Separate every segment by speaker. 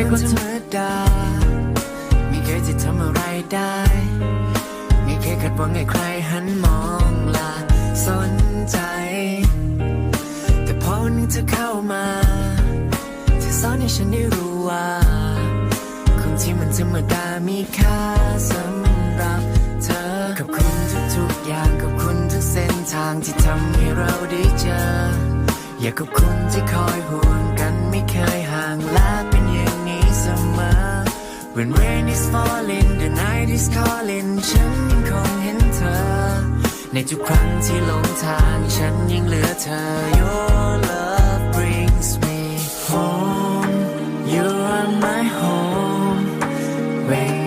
Speaker 1: ค่คนธรรมดา ไม่เคยจะทำอะไรได้ ไม่เคยคาดหวังให้ใครหันมองลาสนใจ แต่พอวันหนึงเธอเข้ามาเธอสอนให้ฉันได้รู้ว่าคนที่มันธรรมดามีค่าสำหรับเธอขอบคุณทุกๆอย่างขอบคุณทุกเส้นทางที่ทำให้เราได้เจอ อยากขอบคุณที่คอยห่วงกันไม่เคยห่างลา When rain is falling the night is calling ฉันยังคงเห็นเธอ ในทุกครั้งที่หลงทางฉันยังเหลือเธอ Your love brings me home You are my home When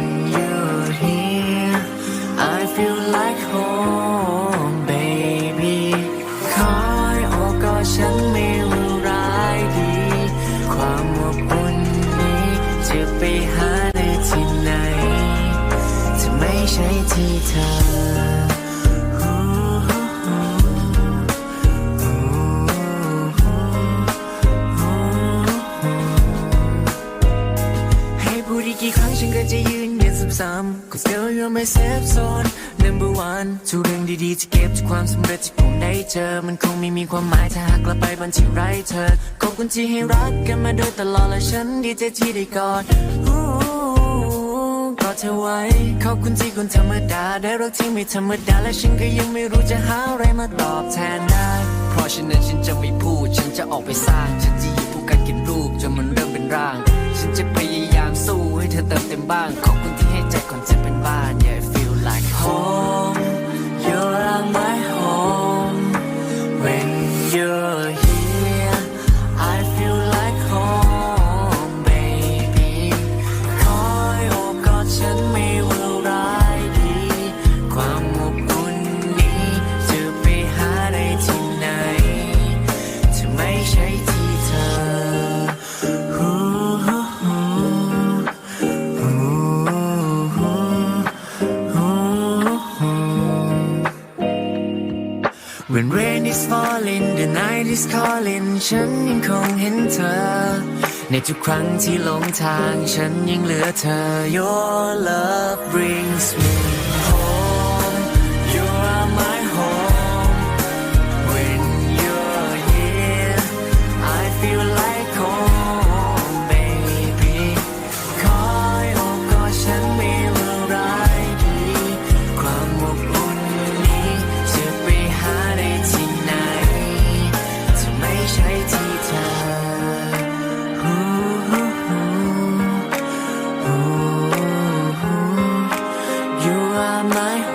Speaker 1: ใช่ที่เธอให้พูดอีกกี่ครั้งฉันก็จะยืนยันซ้ำๆ Cause girl you're my safe zone number one ทุกเรื่องดีๆที่เก็บจากความสำเร็จที่ผมได้เจอ มันคงไม่มีความหมายถ้าหากกลับไปวันที่ไร้เธอขอบคุณที่ให้รักกันมาโดยตลอดและฉันดีใจที่ได้กอด ดเธอไว้ ขอบคุณที่คนธรรมดา ได้รักที่ไม่ธรรมดา และฉันก็ยังไม่รู้จะหาอะไรมาตอบแทนได้
Speaker 2: เพราะฉะนั้นฉันจะไม่พูด ฉันจะออกไปสร้าง ฉันจะหยิบโฟกัสเก็บรูปจนมันเริ่มเป็นร่าง ฉันจะพยายามสู้ให้เธอเติมเต็มบ้าง ขอบคุณที่ให้ใจก่อนจะเป็นบ้าน Yeah I feel like home
Speaker 1: home. You're my home. When you're When rain is falling the night is calling ฉันยังคงเห็นเธอ ในทุกครั้งที่หลงทางฉันยังเหลือเธอ Your love You are my